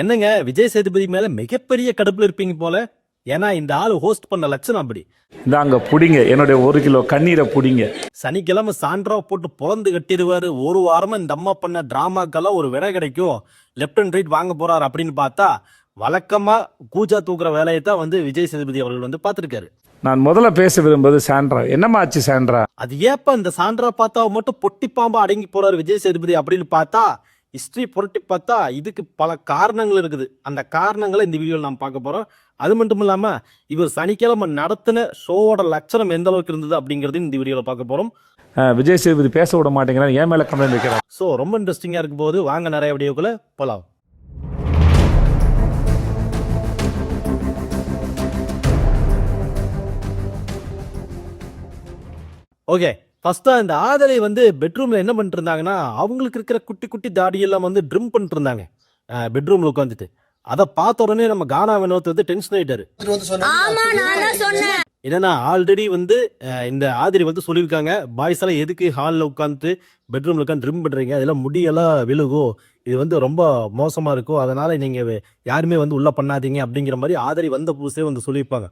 என்னங்க விஜய் சேதுபதி மேல மிகப்பெரிய கடுப்புல இருப்பீங்க போல? ஏன்னா இந்த ஆளு ஹோஸ்ட் பண்ண லட்சணம் அப்படி. இந்தாங்க புடிங்க. என்னுடைய ஒரு கிலோ கண்ணீரை புடிங்க. சனிக்கிழமை சான்றா போட்டு பொழந்து கட்டிடுவாரு. ஒரு வாரமா இந்த அம்மா பண்ண டிராமாக்கெல்லாம் ஒரு விலை கிடைக்கும். லெஃப்ட் அண்ட் ரைட் வாங்க போறாரு அப்படின்னு பார்த்தா வழக்கமா கூஜா தூக்குற வேலையை தான் வந்து விஜய் சேதுபதி அவர்கள் வந்து பார்த்திருக்காரு. நான் முதல்ல பேச விரும்புவது சாண்ட்ரா என்னம்மா ஆச்சு சாண்ட்ரா அது ஏப்ப இந்த சான்றா பார்த்தா மட்டும் பொட்டி பாம்பா அடங்கி போறாரு விஜய் சேதுபதி அப்படின்னு பார்த்தா ஹிஸ்டரி புரட்டி பார்த்தா இதுக்கு பல காரணங்கள் இருக்குது. அந்த காரணங்களை இந்த வீடியோவில் நாம் பார்க்க போறோம். அது மட்டும் இல்லாம இவர் சனிக்கிழமை நடத்தின ஷோவோட லட்சணம் எந்த அளவுக்கு இருந்தது அப்படிங்கறதையும் இந்த வீடியோவில் பார்க்க அஹ், விஜய் சேதுபதி பேச விட மாட்டேங்கிறான் ஏன் மேல கம்ப்ளைண்ட் வைக்கிறான் ஸோ ரொம்ப இன்ட்ரெஸ்டிங்காக இருக்கும் போது வாங்க நிறைய வீடியோக்குள்ள போலாம். ஓகே ஃபர்ஸ்டா இந்த ஆதரை வந்து பெட்ரூம்ல என்ன பண்ணிட்டு இருந்தாங்கன்னா அவங்களுக்கு இருக்கிற குட்டி குட்டி தாடி எல்லாம் வந்து ட்ரிம் பண்ணிட்டு இருந்தாங்க பெட்ரூம்ல உட்காந்துட்டு அதை பார்த்த உடனே நம்ம கானா வினோத் வந்து டென்ஷன் ஆயிட்டாரு. என்னன்னா ஆல்ரெடி வந்து இந்த ஆதிரி வந்து சொல்லியிருக்காங்க பாய்ஸ் எல்லாம் எதுக்கு ஹாலில் உட்காந்து பெட்ரூம்ல உட்காந்து ட்ரிம் பண்றீங்க? அதெல்லாம் முடியெல்லாம் விழுகும் இது வந்து ரொம்ப மோசமா இருக்கும் அதனால நீங்க வே- யாருமே வந்து உள்ள பண்ணாதீங்க. அப்படிங்கிற மாதிரி ஆதரி வந்த புதுசே வந்து சொல்லியிருப்பாங்க.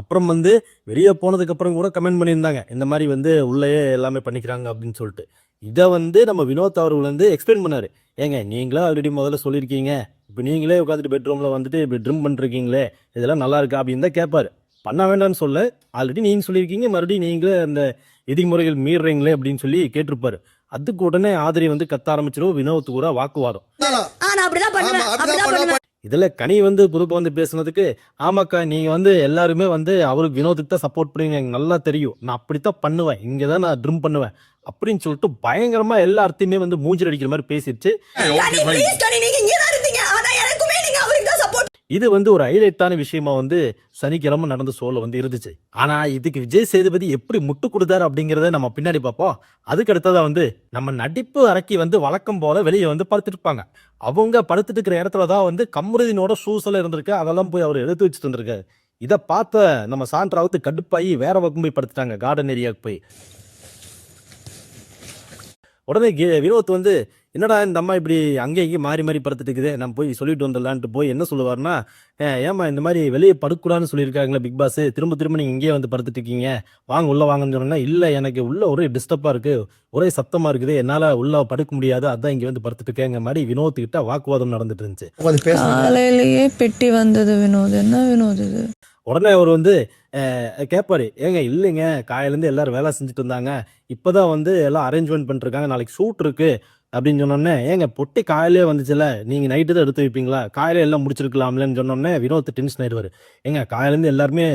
அப்புறம் வந்து வெளியே போனதுக்கு அப்புறம் கூட கமெண்ட் பண்ணியிருந்தாங்க. இந்த மாதிரி வந்து உள்ளேயே எல்லாமே பண்ணிக்கிறாங்க அப்படின்னு சொல்லிட்டு. இதை வந்து நம்ம வினோத் அவர்கள் வந்து எக்ஸ்பிளைன் பண்ணாரு. ஏங்க நீங்களே ஆல்ரெடி முதல்ல சொல்லியிருக்கீங்க. இப்போ நீங்களே உட்காந்துட்டு பெட்ரூம்ல வந்துட்டு இப்படி ட்ரிம் பண்ணிருக்கீங்களே இதெல்லாம் நல்லா இருக்கா அப்படின்னு தான் கேட்பாரு. பண்ண வேண்டாம்னு சொல்ல ஆல்ரெடி நீங்க சொல்லியிருக்கீங்க மறுபடியும் நீங்களே அந்த விதிமுறைகள் மீறுறீங்களே அப்படின்னு சொல்லி கேட்டிருப்பாரு. அதுக்கு உடனே ஆதரி வந்து கத்த ஆரம்பிச்சிடும் வினோத் கூட வாக்குவாதம். இதுல கனி வந்து புதுப்ப வந்து பேசுனதுக்கு ஆமாக்கா நீங்க வந்து எல்லாருமே வந்து அவருக்கு வினோத்துக்கு தான் சப்போர்ட் பண்ணுவீங்க. எனக்கு நல்லா தெரியும். நான் அப்படித்தான் பண்ணுவேன். இங்க தான் நான் ட்ரிம் பண்ணுவேன். அப்படின்னு சொல்லிட்டு பயங்கரமா எல்லாத்தையுமே வந்து மூஞ்சில் அடிக்கிற மாதிரி பேசிடுச்சு கனி ப்ளீஸ் கனி நீங்க இங்க தான் இருந்தீங்க ஆனா எனக்குமே நீங்க அவருக்கு தான் சப்போர்ட் இது வந்து ஒரு ஹைலைட்டான விஷயமா வந்து சனிக்கிழமை நடந்த ஷோல வந்து இருந்துச்சு. ஆனா இதுக்கு விஜய் சேதுபதி எப்படி முட்டு கொடுத்தாரு அப்படிங்கிறத நம்ம பின்னாடி பார்ப்போம். அதுக்கு அடுத்ததா வந்து நம்ம நடிப்பு அரக்கி வந்து வழக்கம் போல வெளியே வந்து படுத்துட்டு இருப்பாங்க அவங்க படுத்துட்டு இருக்கிற இடத்துல தான் வந்து கம்ருதினோட ஷூஸ் எல்லாம் இருந்திருக்கு. அதெல்லாம் போய் அவர் எடுத்து வச்சுட்டு இருந்திருக்காரு இதை பார்த்த நம்ம சான்றாவது கடுப்பாகி வேற பக்கம் போய் படுத்துட்டாங்க. கார்டன் ஏரியாவுக்கு போய். உடனே கி- வினோத் வந்து என்னடா இந்த அம்மா இப்படி அங்கே இங்கேயும் மாறி மாறி படுத்துட்டு இருக்குது நான் போய் சொல்லிட்டு வந்துடலான்ட்டு போய் என்ன சொல்லுவாருன்னா "ஏன், ஏம்மா இந்த மாதிரி வெளியே படுக்கூடாதுன்னு சொல்லியிருக்காங்களே பிக் பாஸ். திரும்ப திரும்ப நீங்கள் இங்கேயே வந்து படுத்துட்டு இருக்கீங்க வாங்க உள்ள வாங்கன்னு சொன்னா இல்லை எனக்கு உள்ள ஒரே டிஸ்டர்பாக இருக்கு. ஒரே சத்தமாக இருக்குது. என்னால் உள்ள படுக்க முடியாது. அதான் இங்கே வந்து படுத்துட்டு இருக்கேங்க மாதிரி வினோத் கிட்ட வாக்குவாதம் நடந்துட்டு இருந்துச்சு. காலையிலேயே பெட்டி வந்தது வினோத். என்ன வினோத் இது? உடனே அவர் வந்து அஹ், கேட்பாரு ஏங்க இல்லைங்க. காலையிலேருந்து எல்லாரும் வேலை செஞ்சுட்டு இருந்தாங்க. இப்போதான் வந்து எல்லாம் அரேஞ்ச்மெண்ட் பண்ணிருக்காங்க நாளைக்கு ஷூட் இருக்கு. அப்படின்னு சொன்னோடனே ஏங்க பொட்டி காலையிலே வந்துச்சுல நீங்கள் நைட்டு தான் எடுத்து வைப்பீங்களா? காலையில எல்லாம் முடிச்சிருக்கலாம்லன்னு சொன்னோடனே வினோத் டென்ஷன் ஆயிடுவார். ஏங்க காலையிலேருந்து எல்லாருமே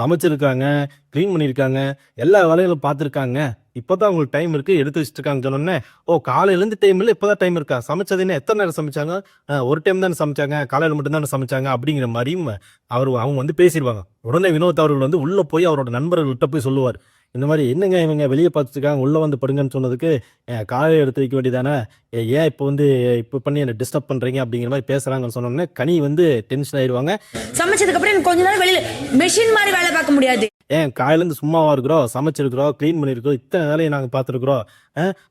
சமைச்சிருக்காங்க க்ளீன் பண்ணியிருக்காங்க எல்லா வேலைகளும் பார்த்துருக்காங்க. இப்போ தான் உங்களுக்கு டைம் இருக்குது எடுத்து வச்சுருக்காங்க சொன்னோடனே ஓ காலையிலேருந்து டைம் இல்லை இப்போதான் டைம் இருக்கா? சமைச்சது என்ன? எத்தனை நேரம் சமைச்சாங்க? ஒரு டைம் தானே சமைச்சாங்க காலையில் மட்டும் தானே சமைச்சாங்க அப்படிங்கிற மாதிரியும் அவர் அவங்க வந்து பேசிடுவாங்க. உடனே வினோத் அவர்கள் வந்து உள்ளே போய் அவரோட நண்பர்கள்ட்ட போய் சொல்லுவார். இந்த மாதிரி என்னங்க இவங்க வெளியே பார்த்துருக்காங்க உள்ளே வந்து படுங்கன்னு சொன்னதுக்கு "ஏன், எடுத்து வைக்க வேண்டியதானே? ஏன் இப்போ வந்து இப்போ பண்ணி என்ன டிஸ்டர்ப் பண்ணுறீங்க அப்படிங்கிற மாதிரி பேசுகிறாங்கன்னு சொன்னோன்னே கனி வந்து டென்ஷன் ஆயிடுவாங்க. சமைச்சதுக்கப்புறம் எனக்கு கொஞ்ச நேரம் வெளியில் மெஷின் மாதிரி வேலை பார்க்க முடியாது. ஏன் காலையிலேருந்து சும்மாவா இருக்கிறோம் சமைச்சிருக்கிறோம் க்ளீன் பண்ணியிருக்கிறோம் இத்தனை வேலையை நாங்கள் பார்த்துருக்குறோம்.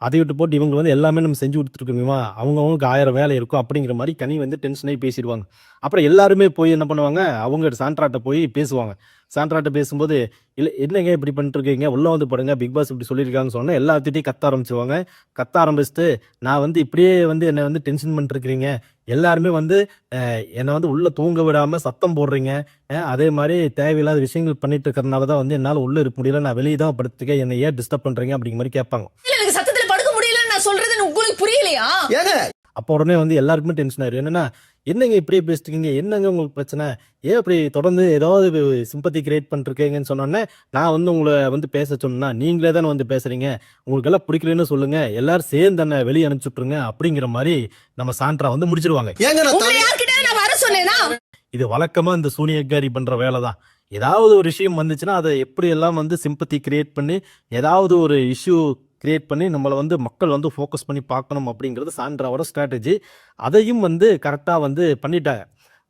அதை விட்டு போட்டு இவங்க வந்து எல்லாமே நம்ம செஞ்சு கொடுத்துருக்கோமா அவங்கவுங்களுக்கு ஆயிரம் வேலை இருக்கும் அப்படிங்கிற மாதிரி கனி வந்து டென்ஷனே பேசிடுவாங்க. அப்புறம் எல்லாருமே போய் என்ன பண்ணுவாங்க அவங்க சாண்ட்ராட்ட போய் பேசுவாங்க. சாண்ட்ராட்ட பேசும்போது இல்லை என்னங்க இப்படி பண்ணிட்டுருக்கீங்க? உள்ளே வந்து பாருங்க பிக் பாஸ் இப்படி சொல்லியிருக்காங்கன்னு சொன்னால் எல்லாத்திட்டையும் கத்த ஆரம்பிச்சுவாங்க கத்த ஆரம்பிச்சுட்டு நான் வந்து இப்படியே வந்து என்னை வந்து டென்ஷன் பண்ணிட்டுருக்கிறீங்க. எல்லாருமே வந்து என்னை வந்து உள்ள தூங்க விடாம சத்தம் போடுறீங்க. அதே மாதிரி தேவையில்லாத விஷயங்கள் பண்ணிட்டு இருக்கிறதுனால தான் வந்து என்னால் உள்ள இருக்க முடியல. நான் வெளியே தான் படுத்துக்க என்னை ஏன் டிஸ்டர்ப் பண்றீங்க அப்படிங்கிற மாதிரி கேட்பாங்க. எனக்கு சத்தத்துல படுக்க முடியலன்னு நான் சொல்றது உங்களுக்கு புரியலையா? அப்போ உடனே வந்து எல்லாருக்குமே டென்ஷன் ஆயிரும். என்னன்னா என்னங்க இப்படியே பேசிட்டு இருக்கீங்க என்னங்க உங்களுக்கு பிரச்சனை? ஏன் இப்படி தொடர்ந்து ஏதாவது சிம்பத்தி கிரியேட் பண்ணிருக்கீங்கன்னு சொன்னோன்னே நான் வந்து உங்களை வந்து பேச சொன்னா நீங்களே தானே வந்து பேசுறீங்க. உங்களுக்கு எல்லாம் பிடிக்கலன்னு சொல்லுங்க. எல்லாரும் சேர்ந்து தானே வெளியே அனுப்பிச்சுட்ருங்க அப்படிங்கிற மாதிரி நம்ம சாண்ட்ரா வந்து முடிச்சிருவாங்க. உங்களை யார்கிட்ட நான் வர சொன்னேனா? இது வழக்கமா இந்த சூனியக்காரி பண்ற வேலை தான். ஏதாவது ஒரு விஷயம் வந்துச்சுன்னா அதை எப்படி எல்லாம் வந்து சிம்பத்தி கிரியேட் பண்ணி ஏதாவது ஒரு இஷ்யூ கிரியேட் பண்ணி நம்மளை வந்து மக்கள் வந்து ஃபோக்கஸ் பண்ணி பார்க்கணும் அப்படிங்கிறது சாண்ட்ராவோட ஸ்ட்ராட்டஜி அதையும் வந்து கரெக்டாக வந்து பண்ணிட்டாங்க.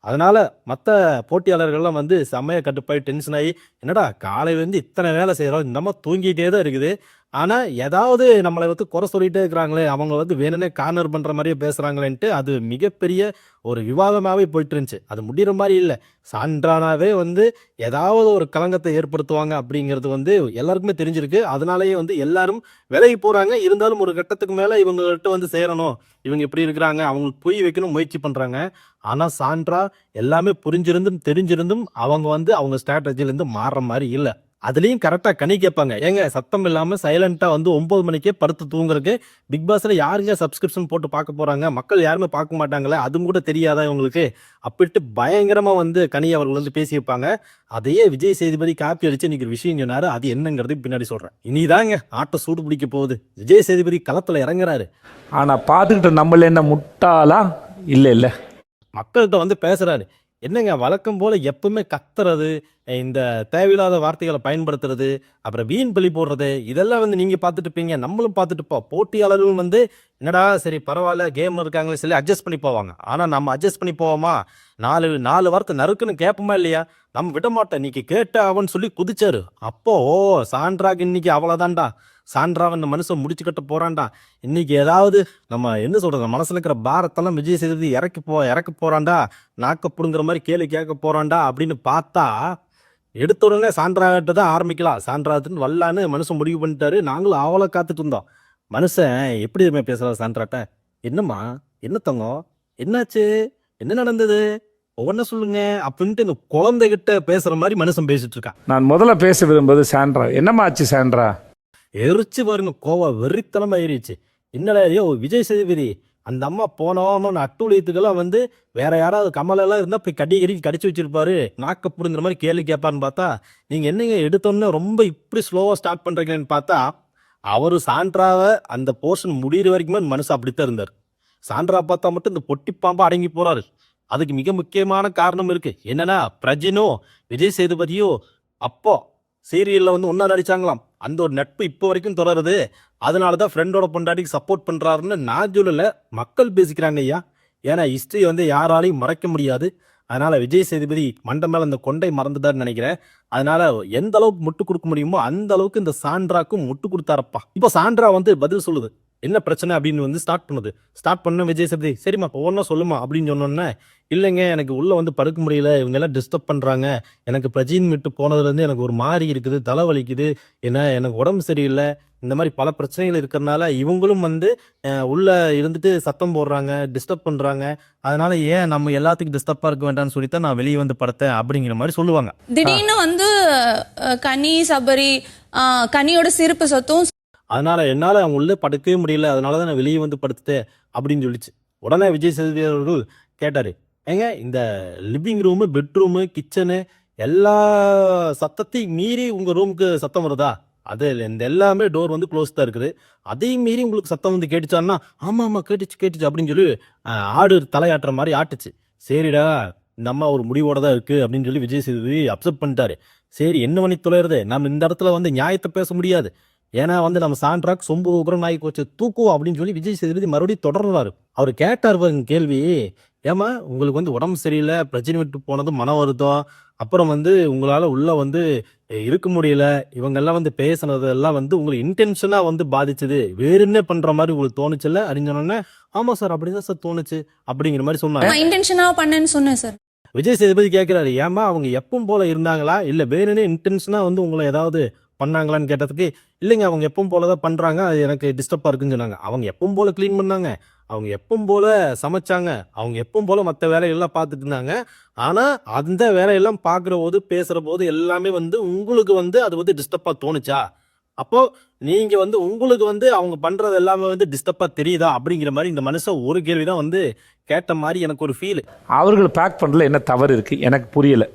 அதனால் மற்ற போட்டியாளர்கள்லாம் வந்து செம்மையை கட்டுப்பாய் டென்ஷன் ஆகி என்னடா காலையிலேருந்து இத்தனை வேலை செய்கிறோம் இந்த மாதிரி தூங்கிட்டே தான் இருக்குது. ஆனா ஏதாவது நம்மளை வந்து குறை சொல்லிட்டே இருக்கிறாங்களே அவங்க வந்து வேணும்னே கார்னர் பண்ற மாதிரியே பேசுறாங்களேன்ட்டு அது மிகப்பெரிய ஒரு விவாதமாவே போயிட்டு இருந்துச்சு அது முடிகிற மாதிரி இல்லை. சான்றானாவே வந்து ஏதாவது ஒரு களங்கத்தை ஏற்படுத்துவாங்க அப்படிங்கிறது வந்து எல்லாருக்குமே தெரிஞ்சிருக்கு. அதனாலேயே வந்து எல்லாரும் விலகி போறாங்க. இருந்தாலும் ஒரு கட்டத்துக்கு மேல இவங்ககிட்ட வந்து சேரணும். இவங்க இப்படி இருக்கிறாங்க. அவங்களுக்கு பொய் வைக்கணும் முயற்சி பண்றாங்க. ஆனா சான்றா எல்லாமே புரிஞ்சிருந்தும் தெரிஞ்சிருந்தும் அவங்க வந்து அவங்க ஸ்ட்ராட்டஜிலேருந்து மாறுற மாதிரி இல்லை. அதுலயும் கரெக்டா கனி கேட்பாங்க. ஏங்க சத்தம் இல்லாம சைலண்டா வந்து ஒன்பது மணிக்கே படுத்து தூங்குறதுக்கு பிக் பாஸ்ல யாருங்க சப்ஸ்கிரிப்ஷன் போட்டு பார்க்க போறாங்க? மக்கள் யாருமே பார்க்க மாட்டாங்களே அதுவும் கூட தெரியாதா இவங்களுக்கு? அப்படின்ட்டு பயங்கரமா வந்து கனி அவர்கள் வந்து பேசி வைப்பாங்க அதையே விஜய் சேதுபதி காப்பி அடிச்சு இன்னைக்கு ஒரு விஷயம் சொன்னாரு. அது என்னங்கிறது பின்னாடி சொல்றேன். இனிதாங்க ஆட்டை சூடு பிடிக்க போகுது. விஜய் சேதுபதி களத்துல இறங்குறாரு. ஆனால் பார்த்துக்கிட்ட நம்மள என்ன முட்டாளா? இல்லை இல்லை. மக்கள்கிட்ட வந்து பேசுறாரு. என்னங்க வழக்கம் போல் எப்பவுமே கத்துறது இந்த தேவையில்லாத வார்த்தைகளை பயன்படுத்துறது அப்புறம் வீண் பலி போடுறது இதெல்லாம் வந்து நீங்கள் பார்த்துட்டு இருப்பீங்க நம்மளும் பார்த்துட்டு போ போட்டியாளர்களும் வந்து என்னடா சரி பரவாயில்ல கேம் இருக்காங்களே சொல்லி அட்ஜஸ்ட் பண்ணி போவாங்க. ஆனால் நம்ம அட்ஜஸ்ட் பண்ணி போவோமா? நாலு நாலு வார்த்தை நறுக்குன்னு கேட்போமா இல்லையா? நம்ம விட மாட்டோம் இன்னைக்கு கேட்ட அவன் சொல்லி குதிச்சாரு. அப்போ ஓ சான்றாக இன்னைக்கு அவ்வளோதான்டா சான்றாவை இந்த மனுஷன் முடிச்சு கட்ட போறான்டா. இன்னைக்கு ஏதாவது நம்ம என்ன சொல்றது மனசுல இருக்கிற பாரத்தெல்லாம் விஜய் சேதுபதி இறக்கி போ இறக்க போறான்டா. நாக்க புடுங்குற மாதிரி கேள்வி கேட்க போறான்டா அப்படின்னு பார்த்தா எடுத்த உடனே சான்றாகிட்ட தான் ஆரம்பிக்கலாம். சான்றாத்துன்னு வல்லான்னு மனுஷன் முடிவு பண்ணிட்டாரு. நாங்களும் அவளை காத்துட்டு இருந்தோம். மனுஷன் எப்படி தெரியுமா பேசுறா சான்றாட்ட என்னம்மா என்ன தங்கம்? என்னாச்சு? என்ன நடந்தது? ஒவ்வொன்றும் சொல்லுங்க அப்படின்ட்டு இந்த குழந்தைகிட்ட பேசுற மாதிரி மனுஷன் பேசிட்டு இருக்கான். நான் முதல்ல பேச விரும்புவது சாண்ட்ரா. என்னம்மா ஆச்சு சாண்ட்ரா? எரிச்சு பாருங்க கோவம் வெறித்தனமா ஏறிடுச்சு. என்னடா ஐயோ விஜய் சேதுபதி அந்த அம்மா போனோன்னு அட்டூழியத்துக்கெல்லாம் வந்து வேற யாராவது கமலெல்லாம் இருந்தால் போய் கடி கடி கடிச்சு வச்சிருப்பாரு. நாக்க புரிஞ்சுற மாதிரி கேள்வி கேட்பான்னு பார்த்தா நீங்கள் என்னங்க எடுத்தோன்னே ரொம்ப இப்படி ஸ்லோவாக ஸ்டார்ட் பண்ணுறீங்கன்னு பார்த்தா அவர் சான்றாவை அந்த போர்ஷன் முடியிற வரைக்குமே அந்த மனுஷன் அப்படித்தான் இருந்தார். சாண்ட்ரா பார்த்தா மட்டும் இந்த பொட்டி பாம்பா அடங்கி போறாரு. அதுக்கு மிக முக்கியமான காரணம் இருக்கு. என்னன்னா பிரஜினோ விஜய் சேதுபதியோ அப்போ சீரியல்ல வந்து ஒன்னா நடிச்சாங்களாம். அந்த ஒரு நட்பு இப்போ வரைக்கும் தொடருது. அதனால தான் ஃப்ரெண்டோட பொண்டாட்டிக்கு சப்போர்ட் பண்ணுறாருன்னு நான் சொல்லல. மக்கள் பேசிக்கிறாங்க ஐயா. ஏன்னா ஹிஸ்ட்ரி வந்து யாராலையும் மறைக்க முடியாது. அதனால விஜய் சேதுபதி மண்டை மேல அந்த கொண்டை மறந்துட்டார்னு நினைக்கிறேன். அதனால எந்த அளவுக்கு முட்டு கொடுக்க முடியுமோ அந்த அளவுக்கு இந்த சாண்ட்ராக்கும் முட்டு கொடுத்தாரப்பா. இப்போ சாண்ட்ரா வந்து பதில் சொல்லுது. என்ன பிரச்சனை அப்படின்னு வந்து ஸ்டார்ட் பண்ணுது. ஸ்டார்ட் பண்ண விஜய் சேதுபதி சரிம்மா இப்போ ஒன்றா சொல்லுமா அப்படின்னு சொன்னோன்னே இல்லைங்க எனக்கு உள்ள வந்து படுக்க முடியல இவங்க எல்லாம் டிஸ்டர்ப் பண்றாங்க. எனக்கு பிரஜின் விட்டு போனதுலேருந்து எனக்கு ஒரு மாதிரி இருக்குது தலை வலிக்குது. ஏன்னா எனக்கு உடம்பு சரியில்லை. இந்த மாதிரி பல பிரச்சனைகள் இருக்கிறனால இவங்களும் வந்து உள்ள இருந்துட்டு சத்தம் போடுறாங்க டிஸ்டர்ப் பண்றாங்க. அதனால ஏன் நம்ம எல்லாத்துக்கும் டிஸ்டர்பா இருக்க வேண்டாம்னு சொல்லித்தான் நான் வெளியே வந்து படுத்தேன் அப்படிங்கிற மாதிரி சொல்லுவாங்க. திடீர்னு வந்து கனி சபரி கனியோட சிரிப்பு சத்தம் அதனால என்னால் அவங்க படுக்கவே முடியல அதனால தான் நான் வெளியே வந்து படுத்துட்டேன் அப்படின்னு சொல்லிச்சு. உடனே விஜய் சேதுபதி அவர்கள் கேட்டார் ஏங்க இந்த லிவிங் ரூமு பெட்ரூமு கிச்சனு எல்லா சத்தத்தையும் மீறி உங்கள் ரூமுக்கு சத்தம் வருதா? அது இந்த எல்லாமே டோர் வந்து க்ளோஸ் தான் இருக்குது. அதையும் மீறி உங்களுக்கு சத்தம் வந்து கேட்டுச்சான்னா ஆமாம் ஆமாம் கேட்டுச்சு கேட்டுச்சு அப்படின்னு சொல்லி ஆடு தலையாட்டுற மாதிரி ஆட்டுச்சு. சரிடா இந்த அம்மா ஒரு முடிவோட தான் இருக்குது அப்படின்னு சொல்லி விஜய் சேதுபதி அப்செப்ட் பண்ணிட்டாரு. சரி என்ன பண்ணி தொலைறது நம்ம இந்த இடத்துல வந்து நியாயத்தை பேச முடியாது. ஏன்னா வந்து நம்ம சாண்ட்ராக் சொம்பு உக்ரம் நாய்க்கு வச்சு தூக்குவோம் அப்படின்னு சொல்லி விஜய் சேதுபதி மறுபடியும் தொடர்றாரு. அவர் கேட்டார் கேள்வி ஏமா உங்களுக்கு வந்து உடம்பு சரியில்லை பிரச்சனை விட்டு போனது மன வருத்தம் அப்புறம் வந்து உங்களால உள்ள வந்து இருக்க முடியல இவங்க எல்லாம் வந்து பேசுனது எல்லாம் வந்து உங்களுக்கு இன்டென்ஷனா வந்து பாதிச்சது வேற என்ன பண்ற மாதிரி உங்களுக்கு தோணுச்சுல்ல? அப்படின்னு சொன்னோன்னே ஆமா சார் அப்படிதான் சார் தோணுச்சு அப்படிங்கிற மாதிரி சொன்னாங்க. நான் இன்டென்ஷனா பண்ணேன்னு சொன்னேன் சார். விஜய் சேதுபதி கேட்கிறாரு ஏமா அவங்க எப்பவும் போல இருந்தாங்களா? இல்ல வேணும்னே இன்டென்ஷனா வந்து உங்களை ஏதாவது பண்ணாங்களான்னு கேட்டதுக்கு இல்லைங்க அவங்க எப்பவும் போல தான் பண்ணுறாங்க அது எனக்கு டிஸ்டர்பாக இருக்குன்னு சொன்னாங்க. அவங்க எப்பவும் போல் க்ளீன் பண்ணாங்க. அவங்க எப்பவும் போல் சமைச்சாங்க. அவங்க எப்பவும் போல் மற்ற வேலையெல்லாம் பார்த்துட்டு இருந்தாங்க. ஆனால் அந்த வேலையெல்லாம் பார்க்குற போது பேசுகிற போது எல்லாமே வந்து உங்களுக்கு வந்து அது வந்து டிஸ்டர்பாக தோணுச்சா? அப்போது நீங்கள் வந்து உங்களுக்கு வந்து அவங்க பண்ணுறது எல்லாமே வந்து டிஸ்டர்பாக தெரியுதா? அப்படிங்கிற மாதிரி இந்த மனுஷன் ஒரு கேள்விதான் வந்து கேட்ட மாதிரி எனக்கு ஒரு ஃபீல் அவர்கள் பேக் பண்ணல என்ன தவறு இருக்குது எனக்கு புரியலை.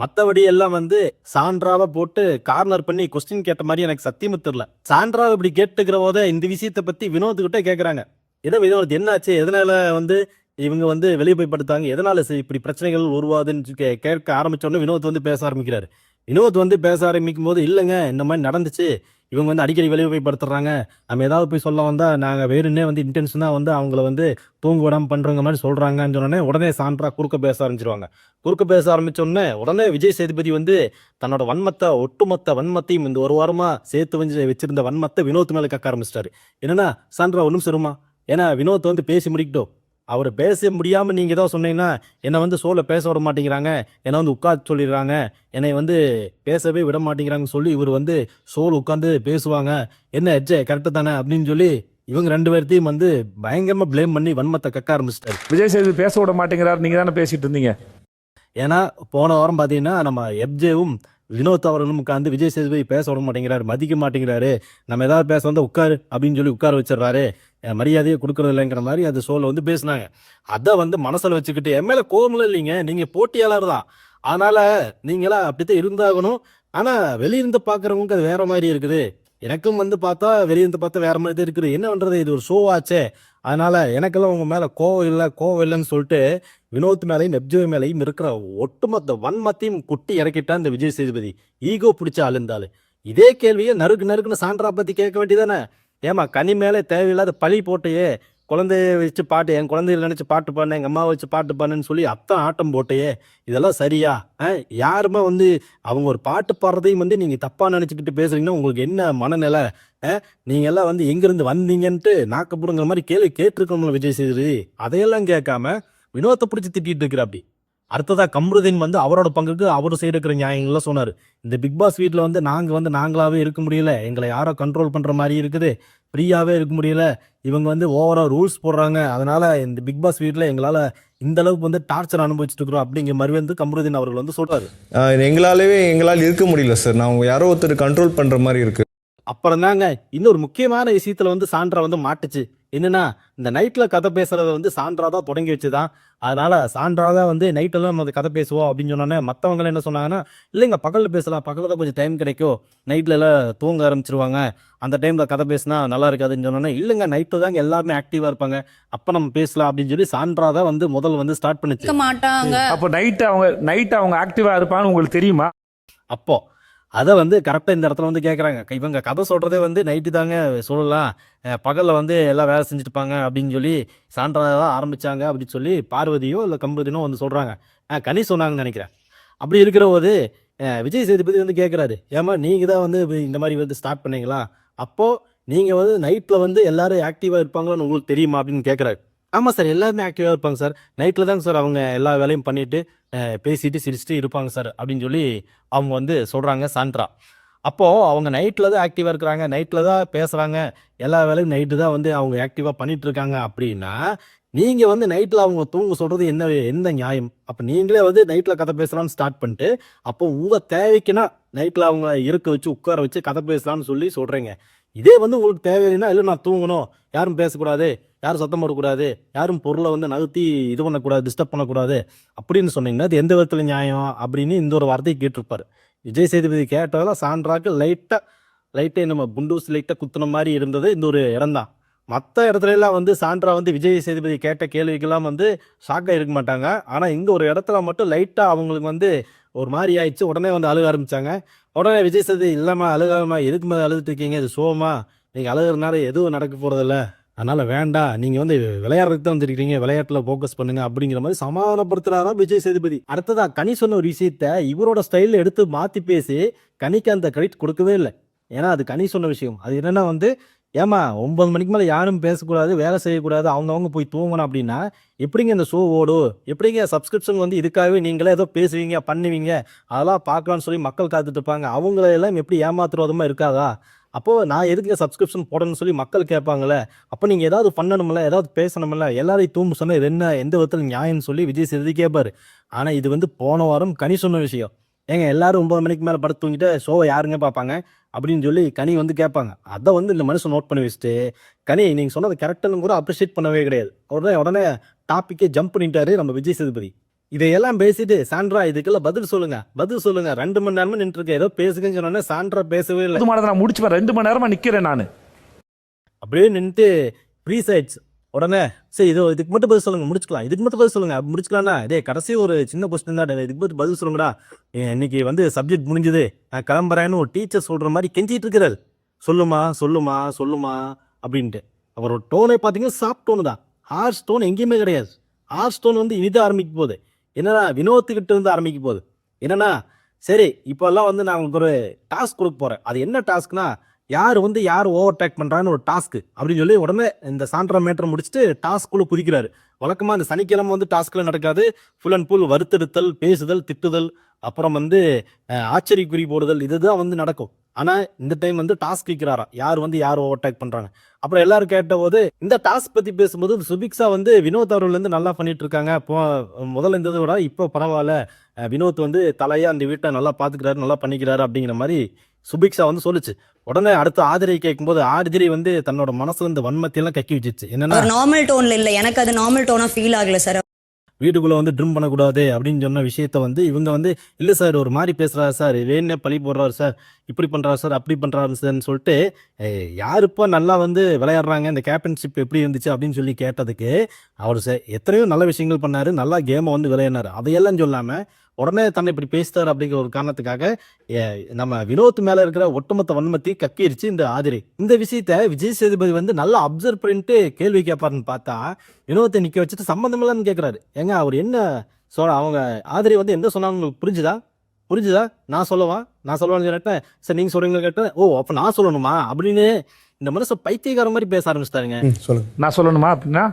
மற்றபடி எல்லாம் வந்து சான்றாவை போட்டு கார்னர் பண்ணி கொஸ்டின் கேட்ட மாதிரி எனக்கு சத்தியமா தெரியல. சான்றாவை இப்படி கேட்டுக்கிற போதே இந்த விஷயத்தை பற்றி வினோத்துக்கிட்டே கேட்குறாங்க ஏதோ வினோத் என்னாச்சு? எதனால வந்து இவங்க வந்து வெளியே போய் படுத்தாங்க? எதனால இப்படி பிரச்சனைகள் உருவாதுன்னு கேட்க ஆரம்பித்தோன்னே வினோத் வந்து பேச ஆரம்பிக்கிறாரு. வினோத் வந்து பேச ஆரம்பிக்கும் போது இல்லைங்க இந்த மாதிரி நடந்துச்சு. இவங்க வந்து அடிக்கடி வெளியே போய் படுத்துறாங்க. நம்ம ஏதாவது போய் சொல்ல வந்தால் நாங்கள் வேறுனே வந்து இன்டென்ஷனாக வந்து அவங்கள வந்து தூங்க விடாமல் பண்ணுறவங்க மாதிரி சொல்கிறாங்கன்னு சொன்னோடனே உடனே சான்றா குறுக்க பேச ஆரம்பிச்சிருவாங்க. குறுக்க பேச ஆரம்பிச்ச உடனே உடனே விஜய் சேதுபதி வந்து தன்னோட வன்மத்தை ஒட்டுமொத்த வன்மத்தையும் இந்த ஒரு வாரமாக சேர்த்து வஞ்சி வச்சிருந்த வன்மத்தை வினோத் மேலே கக்க ஆரம்பிச்சிட்டாரு. என்னன்னா சான்றா ஒன்றும் சிறுமா ஏன்னா வினோத் வந்து பேசி முடிக்கட்டும். அவர் பேச முடியாம நீங்க ஏதோ சொன்னீங்கன்னா என்னை வந்து சோல பேச விட மாட்டேங்கிறாங்க. என்னை வந்து உட்காந்து சொல்லிடுறாங்க. என்னை வந்து பேசவே விட மாட்டேங்கிறாங்கன்னு சொல்லி இவர் வந்து சோல் உட்காந்து பேசுவாங்க. என்ன எச்சே கரெக்டு தானே? அப்படின்னு சொல்லி இவங்க ரெண்டு பேர்த்தையும் வந்து பயங்கரமா ப்ளேம் பண்ணி வன்மத்தை கக்க ஆரம்பிச்சிட்டாரு. விஜய் சேது பேச விட மாட்டேங்கிறார். நீங்க தானே பேசிட்டு இருந்தீங்க. ஏன்னா போன வாரம் பார்த்தீங்கன்னா நம்ம எப்ஜேவும் வினோத் அவர்களும் உட்காந்து விஜய் சேதுபதி பேச விட மாட்டேங்கிறாரு மதிக்க மாட்டேங்கிறாரு. நம்ம ஏதாவது பேச வந்து உட்காரு அப்படின்னு சொல்லி உட்கார வச்சிடுறாரு. மரியாதையை கொடுக்கறது இல்லைங்கிற மாதிரி அது ஷோவில் வந்து பேசினாங்க. அதை வந்து மனசில் வச்சுக்கிட்டு என் மேலே கோபம் இல்லைங்க. நீங்கள் போட்டியாளர் தான். அதனால நீங்களா அப்படித்தான் இருந்தாகணும். ஆனால் வெளியிருந்து பார்க்குறவங்களுக்கு அது வேற மாதிரி இருக்குது. எனக்கும் வந்து பார்த்தா வெளியிருந்து பார்த்தா வேற மாதிரி தான் இருக்குது. என்ன பண்ணுறது இது ஒரு ஷோவாச்சே ஆச்சே. அதனால எனக்கெல்லாம் உங்கள் மேலே கோவம் இல்லை கோவம் இல்லைன்னு சொல்லிட்டு வினோத் மேலையும் நெப்ஜோ மேலையும் இருக்கிற ஒட்டுமொத்த வன்மத்தையும் குட்டி இறக்கிட்டான் இந்த விஜய் சேதுபதி. ஈகோ பிடிச்ச ஆளுந்தாள் இதே கேள்வியை நறுக்கு நறுக்குன்னு சான்றா பற்றி கேட்க வேண்டியதானே? ஏமா கனி மேலே தேவையில்லாத பழி போட்டையே. குழந்தைய வச்சு பாட்டு என் குழந்தைய நினச்சி பாட்டு பண்ண எங்கள் அம்மாவை வச்சு பாட்டு பாடுன்னு சொல்லி அத்தான் ஆட்டம் போட்டையே. இதெல்லாம் சரியா? ஆ, யாருமே வந்து அவங்க ஒரு பாட்டு பாடுறதையும் வந்து நீங்கள் தப்பாக நினச்சிக்கிட்டு பேசுறீங்கன்னா உங்களுக்கு என்ன மனநிலை? ஆ, எல்லாம் வந்து எங்கேருந்து வந்தீங்கன்ட்டு நாக்கப்புறங்கிற மாதிரி கேள்வி கேட்டிருக்கணும்ல விஜய் சேதுரி அதையெல்லாம் கேட்காம வினோத்தை பிடிச்சி திட்டிகிட்டு இருக்கிற அப்படி அடுத்ததா கம்ருதீன் வந்து அவரோட பங்குக்கு அவர் சைடு இருக்கிற நியாயங்கள்லாம் சொன்னார். இந்த பிக் பாஸ் வீட்டில் வந்து நாங்கள் வந்து நாங்களாவே இருக்க முடியல. எங்களை யாரோ கண்ட்ரோல் பண்ணுற மாதிரி இருக்குது. ஃப்ரீயாகவே இருக்க முடியல. இவங்க வந்து ஓவரா ரூல்ஸ் போடுறாங்க. அதனால இந்த பிக் பாஸ் வீட்டில் எங்களால் இந்த அளவுக்கு வந்து டார்ச்சர் அனுபவிச்சுட்டு இருக்கிறோம் அப்படிங்கிற மாதிரி வந்து கம்ருதீன் அவர்கள் வந்து சொல்றாரு. ஆஹ் எங்களாலவே எங்களால் இருக்க முடியல சார் நான் யாரோ ஒருத்தர் கண்ட்ரோல் பண்ற மாதிரி இருக்கு. அப்புறம் தாங்க இன்னொரு முக்கியமான விஷயத்துல வந்து சான்றா வந்து மாட்டுச்சு. என்னன்னா இந்த நைட்ல கதை பேசுறத வந்து சான்றா தான் தொடங்கி வச்சுதான். அதனால சான்றா தான் வந்து நைட்டெல்லாம் நம்ம கதை பேசுவோம் அப்படின்னு சொன்னோன்னே மற்றவங்க என்ன சொன்னாங்கன்னா இல்லைங்க பகல்ல பேசலாம். பகல்ல தான் கொஞ்சம் டைம் கிடைக்கும். நைட்ல எல்லாம் தூங்க ஆரம்பிச்சிருவாங்க. அந்த டைம்ல கதை பேசினா நல்லா இருக்காதுன்னு சொன்னோன்னே இல்லைங்க நைட்டு தாங்க எல்லாருமே ஆக்டிவா இருப்பாங்க. அப்ப நம்ம பேசலாம். அப்படின்னு சொல்லி சான்றா தான் வந்து முதல்ல வந்து ஸ்டார்ட் பண்ணுச்சு. மாட்டாங்க. அப்போ நைட்டு அவங்க நைட்டு அவங்க ஆக்டிவா இருப்பான்னு உங்களுக்கு தெரியுமா? அப்போ அதை வந்து கரெக்டாக இந்த இடத்துல வந்து கேட்குறாங்க இவங்க கதை சொல்கிறதே வந்து நைட்டு தாங்க சொல்லலாம். பகலில் வந்து எல்லாம் வேலை செஞ்சுட்டுப்பாங்க அப்படின்னு சொல்லி சான்றதாக ஆரம்பிச்சாங்க அப்படின்னு சொல்லி பார்வதியோ இல்லை கம்பதினோ வந்து சொல்கிறாங்க கனி சொன்னாங்கன்னு நினைக்கிறேன். அப்படி இருக்கிற போது விஜய் சேதுபதி வந்து கேட்குறாரு ஏமா நீங்கள் தான் வந்து இந்த மாதிரி வந்து ஸ்டார்ட் பண்ணீங்களா? அப்போது நீங்கள் வந்து நைட்டில் வந்து எல்லாரும் ஆக்டிவாக இருப்பாங்கன்னு உங்களுக்கு தெரியுமா அப்படின்னு கேட்குறாரு ஆமாம் சார் எல்லாருமே ஆக்டிவாக இருப்பாங்க சார். நைட்டில் தாங்க சார் அவங்க எல்லா வேலையும் பண்ணிட்டு பேசிட்டு சிரிச்சுட்டு இருப்பாங்க சார் அப்படின்னு சொல்லி அவங்க வந்து சொல்கிறாங்க சாண்ட்ரா. அப்போது அவங்க நைட்டில் தான் ஆக்டிவாக இருக்கிறாங்க நைட்டில் தான் பேசுகிறாங்க எல்லா வேலையும் நைட்டு தான் வந்து அவங்க ஆக்டிவாக பண்ணிகிட்ருக்காங்க இருக்காங்க அப்படின்னா நீங்கள் வந்து நைட்டில் அவங்க தூங்க சொல்கிறது என்ன எந்த நியாயம்? அப்போ நீங்களே வந்து நைட்டில் கதை பேசலாம்னு ஸ்டார்ட் பண்ணிட்டு அப்போ உங்கள் தேவைக்குன்னா நைட்டில் அவங்க இருக்க வச்சு உட்கார வச்சு கதை பேசலாம்னு சொல்லி சொல்கிறீங்க இதே வந்து உங்களுக்கு தேவையில்லைன்னா இல்லை நான் தூங்கணும் யாரும் பேசக்கூடாது யாரும் சத்தம் போடக்கூடாது யாரும் பொருளை வந்து நகர்த்தி இது பண்ணக்கூடாது டிஸ்டர்ப் பண்ணக்கூடாது அப்படின்னு சொன்னீங்கன்னா அது எந்த விதத்தில் நியாயம் அப்படின்னு இந்த ஒரு வார்த்தையை கேட்டிருப்பார். விஜய் சேதுபதி கேட்டதில் சான்றாக்கு லைட்டாக லைட்டே நம்ம குண்டூஸ் லைட்டாக குத்துன மாதிரி இருந்தது இந்த ஒரு இடம் தான் மற்ற இடத்துல எல்லாம் வந்து சான்றா வந்து விஜய் சேதுபதி கேட்ட கேள்விக்கெல்லாம் வந்து ஷாக்காக இருக்க மாட்டாங்க. ஆனால் இங்கே ஒரு இடத்துல மட்டும் லைட்டாக அவங்களுக்கு வந்து ஒரு மாதிரி ஆயிடுச்சு. உடனே வந்து அழுக ஆரம்பிச்சாங்க. உடனே விஜய் சதி இல்லைம்மா அழுகாமா எதுக்கு மேலே அழுதுட்டு இருக்கீங்க? இது சோமா நீங்கள் அழுகிறனால எதுவும் நடக்க போகிறதில்ல அதனால் வேண்டாம் நீங்கள் வந்து விளையாடுறதுக்கு தான் வந்துருக்கீங்க விளையாட்டில் ஃபோக்கஸ் பண்ணுங்க. அப்படிங்கிற மாதிரி சமாதானப்படுத்துறாரா விஜய் சேதுபதி. அடுத்ததாக கனி சொன்ன ஒரு விஷயத்த இவரோட ஸ்டைலில் எடுத்து மாற்றி பேசி கனிக்கு அந்த கிரெடிட் கொடுக்கவே இல்லை. ஏன்னா அது கனி சொன்ன விஷயம். அது என்னென்னா வந்து ஏமா ஒன்பது மணிக்கு மேலே யாரும் பேசக்கூடாது வேலை செய்யக்கூடாது அவங்கவுங்க போய் தூங்கணும் அப்படின்னா எப்படிங்க இந்த ஷோ ஓடும்? எப்படிங்க சப்ஸ்கிரிப்ஷன் வந்து இதுக்காகவே நீங்களே ஏதோ பேசுவீங்க பண்ணுவீங்க அதெல்லாம் பார்க்கலாம்னு சொல்லி மக்கள் காத்துட்டு இருப்பாங்க. அவங்கள எல்லாம் எப்படி ஏமாத்துறதுமா இருக்காதா? அப்போ நான் எதுக்கு சப்ஸ்கிரிப்ஷன் போடணும்னு சொல்லி மக்கள் கேட்பாங்களே அப்போ நீங்கள் ஏதாவது பண்ணணும்ல ஏதாவது பேசணும்ல எல்லாரையும் தூம்பு சொன்ன இது என்ன எந்த விதத்தில் நியாயம்னு சொல்லி விஜய் சேதுபதி கேட்பாரு ஆனால் இது வந்து போன வாரம் கனி சொன்ன விஷயம். ஏங்க எல்லாரும் ஒன்பது மணிக்கு மேலே படுத்து தூங்கிட்டு ஷோவை யாருங்க பார்ப்பாங்க? அப்படின்னு சொல்லி கனி வந்து கேட்பாங்க. அதை வந்து இந்த மனுஷன் நோட் பண்ணி வச்சுட்டு கனி நீங்கள் சொன்னது கரெக்டுன்னு கூட அப்ரிஷியேட் பண்ணவே கிடையாது. உடனே உடனே டாப்பிக்கே ஜம்ப் பண்ணிட்டாரு நம்ம விஜய் சேதுபதி. இதையெல்லாம் பேசிட்டு சாண்ட்ரா இதுக்கெல்லாம் பதில் சொல்லுங்க பதில் சொல்லுங்க. ரெண்டு மணி நேரமா நின்று ஏதோ பேசுங்கன்னு சொன்னோன்னே சாண்ட்ரா பேசவே இல்லை. நான் முடிச்சு ரெண்டு மணி நேரமா நிக்கிறேன் நான். அப்படியே நின்றுட்டு ஆயிடுச்சு உடனே சரி இது இதுக்கு மட்டும் பதில் சொல்லுங்க முடிச்சுக்கலாம். இதுக்கு மட்டும் பதில் சொல்லுங்க முடிச்சுக்கலாம்னா டேய் கடைசி ஒரு சின்ன கொஸ்டின் தான் இதுக்கு மட்டும் பதில் சொல்லுங்கடா. இன்னைக்கு வந்து சப்ஜெக்ட் முடிஞ்சது. நான் கிளம்புறேன்னு ஒரு டீச்சர் சொல்ற மாதிரி கெஞ்சிட்டு இருக்கிறாரு. சொல்லுமா சொல்லுமா சொல்லுமா அப்படின்ட்டு. அவரோட டோனை பார்த்தீங்கன்னா சாஃப்ட் டோனு தான். ஹார்ஸ் டோன் எங்கேயுமே கிடையாது. ஹார்ஸ் டோன் வந்து இனிதான் ஆரம்பிக்க போகுது. என்னன்னா வினோத்துக்கிட்ட இருந்து ஆரம்பிக்க போகுது. என்னன்னா சரி இப்போல்லாம் வந்து நான் உங்களுக்கு ஒரு டாஸ்க் கொடுக்க போகிறேன் அது என்ன டாஸ்க்னா யார் வந்து யார் ஓவர் டேக் பண்ணுறான்னு ஒரு டாஸ்க்கு அப்படின்னு சொல்லி உடனே இந்த சாண்ட்ரா மேட்டர் முடிச்சுட்டு டாஸ்க்குள்ளே குதிக்கிறாரு. வழக்கமாக இந்த சனிக்கிழமை வந்து டாஸ்க்கில் நடக்காது. ஃபுல் அண்ட் ஃபுல் வருத்தெடுத்தல் பேசுதல் திட்டுதல் அப்புறம் வந்து ஆச்சரிய ஆச்சரியக்குறி போடுதல் இதுதான் வந்து நடக்கும். ஆனால் இந்த டைம் வந்து டாஸ்க் விற்கிறாரா யார் வந்து யார் ஓவர் டேக் பண்ணுறாங்க அப்புறம் எல்லாரும் கேட்டபோது இந்த டாஸ்க் பற்றி பேசும்போது சுபிக்ஸா வந்து வினோத் அவர்கள் வந்து நல்லா பண்ணிட்டு இருக்காங்க. இப்போ முதல்ல இருந்ததை விட இப்போ பரவாயில்ல. வினோத் வந்து தலையாக அந்த வீட்டை நல்லா பார்த்துக்கிறாரு நல்லா பண்ணிக்கிறாரு அப்படிங்கிற மாதிரி சுபிக்ஷா வந்து சொல்லுச்சு. உடனே அடுத்து ஆதிரை கேட்கும்போது ஆதிரை வந்து தன்னோட மனசுல இந்த வன்மத்தையெல்லாம் கக்கி வச்சிச்சு என்னன்னா நார்மல் டோன்ல இல்ல. எனக்கு அது நார்மல் டோனா ஃபீல் ஆகல சார் வீட்டுக்குள்ள வந்து ட்ரிம் பண்ணக்கூடாது அப்படின்னு சொன்ன விஷயத்த வந்து இவங்க வந்து இல்லை சார் ஒரு மாதிரி பேசுறாரு சார் வேணே பழி போடுறாரு சார் இப்படி பண்றாரு சார் அப்படி பண்றாரு சார்னு சொல்லிட்டு "ஏய், யார் இப்போ நல்லா வந்து விளையாடுறாங்க? இந்த கேப்டன்ஷிப் எப்படி இருந்துச்சு? அப்படின்னு சொல்லி கேட்டதுக்கு அவர் ச- எத்தனையோ நல்ல விஷயங்கள் பண்ணாரு. நல்லா கேமை வந்து விளையாடினாரு. அதையெல்லாம் சொல்லாம உடனே தன்னை இப்படி பேசிட்டார் அப்படிங்கிற ஒரு காரணத்துக்காக ஏ, நம்ம வினோத் மேல இருக்கிற ஒட்டுமொத்த வன்மத்தை கக்கிருச்சு இந்த ஆதிரை. இந்த விஷயத்த விஜய் சேதுபதி வந்து நல்லா அப்சர்வ் பண்ணிட்டு கேள்வி கேட்பாருன்னு பார்த்தா வினோத்தை நிக்க வச்சுட்டு சம்மந்தம் இல்லைன்னு கேட்குறாரு ஏங்க அவர் என்ன சொல் அவங்க ஆதிரை வந்து என்ன சொன்னாங்க உங்களுக்கு புரிஞ்சுதா? புரிஞ்சுதா? நான் சொல்லவா? நான் சொல்லவான்னு கேட்டேன். சரி நீங்க சொல்றீங்களா கேட்டேன். ஓ அப்ப நான் சொல்லணுமா? அப்படின்னு இந்த மனுஷன் பைத்தியக்கார மாதிரி பேச ஆரம்பிச்சிட்டாருங்க. நான் சொல்லணுமா அப்படின்னா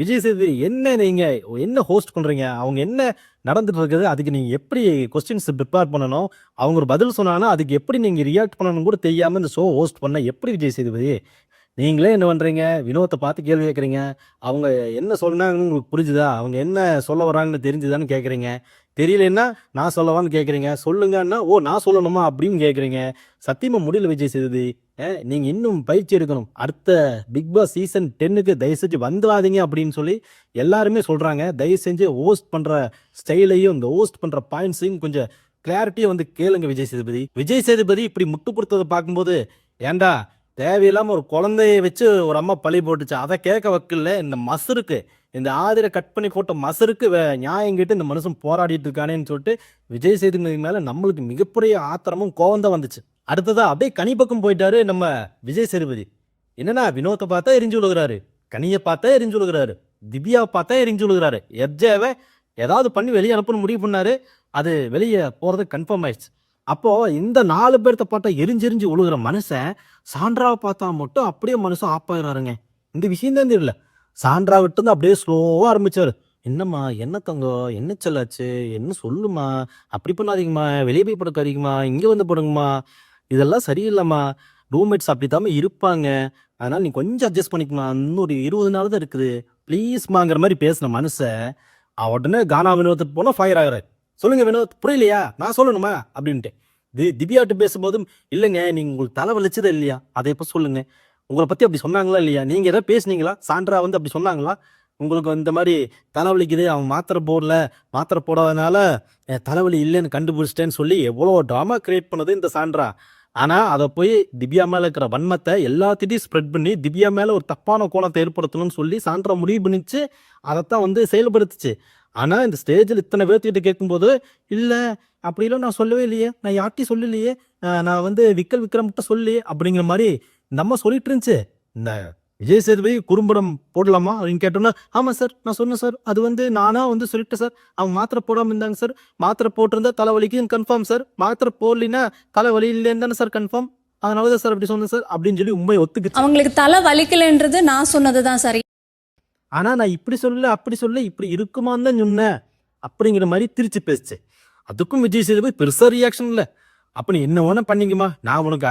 விஜய் சேதுபதி என்ன நீங்க என்ன ஹோஸ்ட் பண்றீங்க? அவங்க என்ன நடந்துட்டு இருக்குது? அதுக்கு நீங்க எப்படி கொஸ்டின்ஸ் ப்ரிப்பேர் பண்ணணும்? அவங்க ஒரு பதில் சொன்னாங்கன்னா அதுக்கு எப்படி நீங்க ரியாக்ட் பண்ணணும் கூட தெரியாம இந்த ஷோ ஹோஸ்ட் பண்ண எப்படி விஜய் சேதுபதி? நீங்களே என்ன பண்ணுறீங்க வினோத்தை பார்த்து கேள்வி கேட்குறீங்க. அவங்க என்ன சொன்னாங்கன்னு உங்களுக்கு புரிஞ்சுதா? அவங்க என்ன சொல்ல வராங்கன்னு தெரிஞ்சுதான்னு கேட்குறீங்க. தெரியலன்னா நான் சொல்லவான்னு கேட்குறீங்க. சொல்லுங்கன்னா ஓ நான் சொல்லணுமா அப்படின்னு கேட்குறீங்க. சத்தியமாக முடியல விஜய் சேதுபதி. நீங்கள் இன்னும் பயிற்சி எடுக்கணும். அடுத்த பிக் பாஸ் சீசன் டென்னுக்கு தயவு செஞ்சு வந்துடாதீங்க அப்படின்னு சொல்லி எல்லாருமே சொல்கிறாங்க தயவு செஞ்சு ஹோஸ்ட் பண்ணுற ஸ்டைலையும் இந்த ஹோஸ்ட் பண்ணுற பாயிண்ட்ஸையும் கொஞ்சம் கிளாரிட்டியை வந்து கேளுங்க விஜய் சேதுபதி. விஜய் சேதுபதி இப்படி முட்டு கொடுத்ததை பார்க்கும்போது ஏன்டா தேவையில்லாம ஒரு குழந்தைய வச்சு ஒரு அம்மா பழி போட்டுச்சு. அதை கேட்க வைக்கல இந்த மசருக்கு இந்த ஆதிரை கட் பண்ணி போட்ட மசருக்கு நியாயம் கேட்டு இந்த மனுஷன் போராடிட்டு இருக்கானேன்னு சொல்லிட்டு விஜய் சேதுபதி மேல நம்மளுக்கு மிகப்பெரிய ஆத்திரமும் கோவம் தான் வந்துச்சு. அடுத்ததா அப்படியே கனி பக்கம் போயிட்டாரு நம்ம விஜய் சேதுபதி. என்னன்னா வினோத்தை பார்த்தா எரிஞ்சு விழுகிறாரு. கனியை பார்த்தா எரிஞ்சு விழுகிறாரு. திவ்யாவை பார்த்தா எரிஞ்சு விழுகிறாரு. எர்ஜாவை ஏதாவது பண்ணி வெளியே அனுப்பணும் முடிவு பண்ணாரு. அது வெளியே போறது கன்ஃபார்ம் ஆயிடுச்சு. அப்போ இந்த நாலு பேர்த்த பார்த்தா எரிஞ்செரிஞ்சு விழுகிற மனுஷன் சாண்ட்ராவை பார்த்தா மட்டும் அப்படியே மனுஷன் ஆப்பாயிராருங்க இந்த விஷயம் தான் தெரியல. சாண்ட்ரா விட்டு இருந்து அப்படியே ஸ்லோவாக ஆரம்பிச்சாரு. என்னம்மா என்ன தங்கம்? என்ன செல்லாச்சு? என்ன சொல்லுமா? அப்படி பண்ணாதீங்கம்மா. வெளியே போய் படுக்காதீங்கம்மா. இங்கே வந்து படுங்கம்மா. இதெல்லாம் சரியில்லைம்மா. ரூம்மேட்ஸ் அப்படித்தாம இருப்பாங்க. அதனால் நீ கொஞ்சம் அட்ஜஸ்ட் பண்ணிக்கலாம் இன்னும் ஒரு இருபது நாள் தான் இருக்குது. ப்ளீஸ்மாங்கிற மாதிரி பேசின மனுஷன் உடனே கானா வினோதத்துக்கு போனால் ஃபயர் ஆகிறார். சொல்லுங்க வினோத் புரியலையா? நான் சொல்லணுமா? அப்படின்ட்டு. தி திவ்யாட்டு பேசும்போதும் இல்லைங்க நீங்க உங்களுக்கு தலை வலிச்சதே இல்லையா? அதை எப்போ சொல்லுங்க. உங்களை பத்தி அப்படி சொன்னாங்களா இல்லையா? நீங்க ஏதாவது பேசுனீங்களா? சாண்ட்ரா வந்து அப்படி சொன்னாங்களா? உங்களுக்கு இந்த மாதிரி தலைவலிக்குது அவன் மாத்திரை போடல மாத்திரை போடாதனால தலைவலி இல்லைன்னு கண்டுபிடிச்சிட்டேன்னு சொல்லி எவ்வளோ ட்ராமா கிரியேட் பண்ணது இந்த சாண்ட்ரா. ஆனால் அதை போய் திவ்யா மேலே இருக்கிற வன்மத்தை எல்லாத்திட்டையும் ஸ்ப்ரெட் பண்ணி திவ்யா மேலே ஒரு தப்பான கோணத்தை ஏற்படுத்தணும்னு சொல்லி சாண்ட்ரா முடிவு பண்ணிச்சு. அதைத்தான் வந்து செயல்படுத்துச்சு. ஆனா இந்த ஸ்டேஜில் இத்தனை பேர்த்திட்ட கேட்கும்போது இல்ல அப்படிலாம் நான் சொல்லவே இல்லையே. நான் யார்ட்டையும் சொல்லலையே. நான் வந்து விக்கல் விக்ரம்கிட்ட சொல்லலையே. அப்படிங்கிற மாதிரி நம்ம சொல்லிட்டு இருந்துச்சு. இந்த விஜய் சேதுபதி குறும்படம் போடலாமா அப்படின்னு கேட்டோம்னா ஆமா சார் நான் சொன்னேன் சார். அது வந்து நானா வந்து சொல்லிட்டேன் சார். அவங்க மாத்திரை போடாம இருந்தாங்க சார். மாத்திரை போட்டிருந்தா தலைவலிக்கு கன்ஃபார்ம் சார். மாத்திரை போடலின்னா தலைவலி இல்லைன்னு தானே சார் கன்ஃபார்ம் அதனால தான் சார் அப்படி சொன்னேன் சார். அப்படின்னு சொல்லி உண்மை ஒத்துக்கு அவங்களுக்கு தலை வலிக்கலைன்றது நான் சொன்னதுதான் சார். ஆனால் நான் இப்படி சொல்லல அப்படி சொல்ல இப்படி இருக்குமான்னு தான் சொன்னேன். அப்படிங்கிற மாதிரி திருச்சி பேசிச்சு. அதுக்கும் விஜய் சேதுபதி பெருசாக ரியாக்ஷன் இல்லை. அப்போ நீ என்ன வேணா பண்ணிங்கம்மா நான் உனக்கு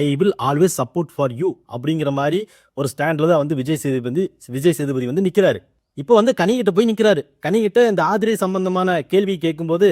I will always support for you அப்படிங்கிற மாதிரி ஒரு ஸ்டாண்டில் தான் வந்து விஜய் சேதுபதி விஜய் சேதுபதி வந்து நிற்கிறாரு இப்போ வந்து கனிகிட்ட போய் நிற்கிறாரு கனிகிட்ட இந்த ஆதிரை சம்பந்தமான கேள்வி கேட்கும்போது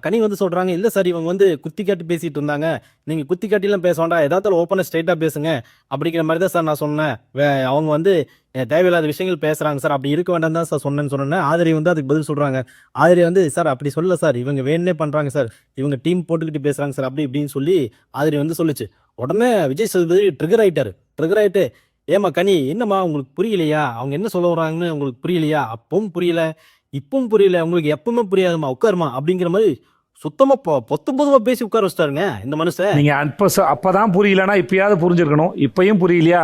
கனி வந்து சொல்கிறாங்க இல்லை சார் இவங்க வந்து குத்தி காட்டி பேசிகிட்டு இருந்தாங்க. நீங்கள் குத்தி காட்டிலாம் பேச வேண்டாம். ஏதாவது ஓப்பனாக ஸ்ட்ரைட்டாக பேசுங்க. அப்படிங்கிற மாதிரி தான் சார் நான் சொன்னேன். வே- அவங்க வந்து தேவையில்லாத விஷயங்கள் பேசுகிறாங்க சார். அப்படி இருக்க வேண்டாம் தான் சார் சொன்னேன்னு சொன்னேன் ஆதிரி வந்து அதுக்கு பதில் சொல்கிறாங்க ஆதிரி வந்து சார் அப்படி சொல்லல சார். இவங்க வேணுனே பண்ணுறாங்க சார். இவங்க டீம் போட்டுக்கிட்டு பேசுகிறாங்க சார். அப்படி இப்படின்னு சொல்லி ஆதிரி வந்து சொல்லுச்சு. உடனே விஜய் சேதுபதி ட்ரிகர் ஆகிட்டார் ட்ரிகர் ஆகிட்டு ஏமா கனி என்னம்மா? உங்களுக்கு புரியலையா? அவங்க என்ன சொல்ல வராங்கன்னு உங்களுக்கு புரியலையா? அப்பவும் புரியல. இப்பவும் புரியல. உங்களுக்கு எப்பவுமே புரியாதுமா? உட்காருமா? அப்படிங்கிற மாதிரி சுத்தமா பொத்து பொதுவா பேசி உட்கார வச்சிட்டாருங்க இந்த மனுஷன். நீங்க அப்ப அப்பதான் புரியலன்னா இப்பயாவது புரிஞ்சிருக்கணும். இப்பயும் புரியலையா?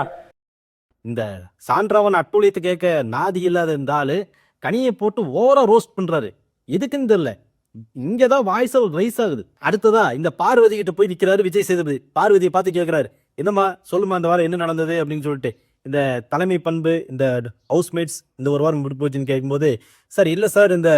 இந்த சான்றவன் அட்டூழியத்தை கேட்க நாதி இல்லாத இந்த ஆளு கனியை போட்டு ஓவரா ரோஸ்ட் பண்றாரு. எதுக்குன்னு தெரியல. இங்கதான் வாய்ஸ் ரைஸ் ஆகுது. அடுத்ததா இந்த பார்வதி கிட்ட போய் நிக்கிறாரு விஜய் சேதுபதி. பார்வதியை பார்த்து கேட்கிறாரு என்னம்மா சொல்லுமா இந்த வாரம் என்ன நடந்தது அப்படின்னு சொல்லிட்டு. இந்த தலைமை பண்பு இந்த ஹவுஸ்மேட்ஸ் இந்த ஒரு வாரம் முடிப்பு போச்சுன்னு கேட்கும்போது சார் இல்லை சார் இந்த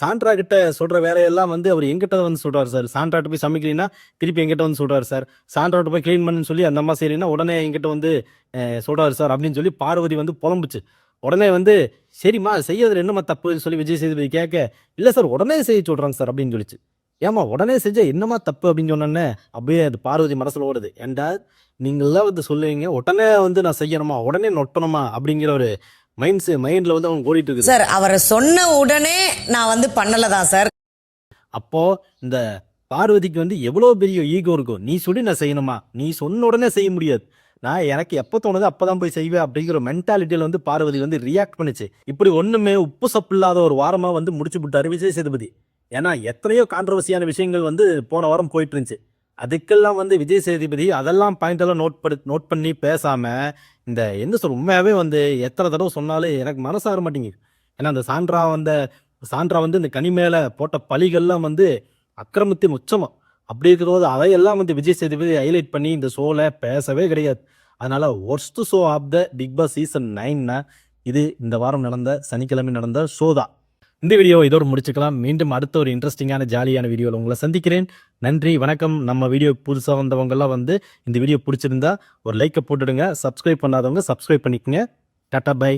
சாண்ட்ரா கிட்ட சொல்ற வேலையெல்லாம் வந்து அவர் எங்கிட்ட வந்து சொல்றாரு சார். சாண்ட்ராட்ட போய் சமைக்கிறீங்கன்னா திருப்பி எங்கிட்ட வந்து சொல்றாரு சார். சாண்ட்ராட்ட போய் க்ளீன் பண்ணுன்னு சொல்லி அந்த அம்மா செய்றீங்கன்னா உடனே எங்கிட்ட வந்து சொல்கிறார் சொல்றாரு சார் அப்படின்னு சொல்லி பார்வதி வந்து புலம்புச்சு. உடனே வந்து சரிம்மா செய்யறதுல என்னம்மா தப்புன்னு சொல்லி விஜய் சேதுபதி கேட்க இல்லை சார் உடனே செய்ய சொல்றாங்க சார் அப்படின்னு சொல்லிச்சு. ஏமா உடனே செஞ்சா என்னம்மா தப்பு அப்படின்னு சொன்னோன்னே அப்படியே அது பார்வதி மனசுல ஓடுது. ஏன்டா நீங்களாம் வந்து சொல்லுவீங்க. உடனே வந்து நான் செய்யணுமா? உடனே நொட்டணுமா? அப்படிங்கிற ஒரு மைண்ட்ஸ் மைண்ட்ல வந்து அவங்க ஓடிட்டு இருக்குது. சார் அவரை சொன்ன உடனே நான் வந்து பண்ணலதான் சார்? அப்போ இந்த பார்வதிக்கு வந்து எவ்வளோ பெரிய ஈகோ இருக்கும் நீ சொல்லி நான் செய்யணுமா? நீ சொன்ன உடனே செய்ய முடியாது. நான் எனக்கு எப்போ தோணுது அப்பதான் போய் செய்வேன் அப்படிங்கிற மென்டாலிட்டியில வந்து பார்வதி வந்து ரியாக்ட் பண்ணுச்சு. இப்படி ஒண்ணுமே உப்பு சப்பு இல்லாத ஒரு வாரமா வந்து முடிச்சு விட்டாரு விஜய் சேதுபதி. ஏன்னா எத்தனையோ கான்ட்ரவர்சியான விஷயங்கள் வந்து போன வாரம் போயிட்டு இருந்துச்சு அதுக்கெல்லாம் வந்து விஜய் சேதுபதி அதெல்லாம் பாயிண்டெல்லாம் நோட் படு நோட் பண்ணி பேசாமல் இந்த என்ன சொல் உண்மையாகவே வந்து எத்தனை தடவை சொன்னாலும் எனக்கு மனசாக மாட்டேங்குது. ஏன்னா அந்த சான்றா வந்த சான்றா வந்து இந்த கனி மேலே போட்ட பழிகள்லாம் வந்து அக்கிரமத்தின் உச்சமா அப்படி இருக்கிறபோது அதையெல்லாம் வந்து விஜய் சேதுபதி ஹைலைட் பண்ணி இந்த ஷோவில் பேசவே கிடையாது. அதனால worst show of the Bigg Boss season நைன்னா இது இந்த வாரம் நடந்த சனிக்கிழமை நடந்த ஷோ தான். இந்த வீடியோ இதோடு முடிச்சுக்கலாம். மீண்டும் அடுத்த ஒரு இன்ட்ரெஸ்டிங்கான ஜாலியான வீடியோவில் உங்களை சந்திக்கிறேன். நன்றி வணக்கம். நம்ம வீடியோ புதுசாக வந்தவங்கெல்லாம் வந்து இந்த வீடியோ பிடிச்சிருந்தா ஒரு லைக்கை போட்டுடுங்க. சப்ஸ்கிரைப் பண்ணாதவங்க சப்ஸ்கிரைப் பண்ணிக்கோங்க. Tata bye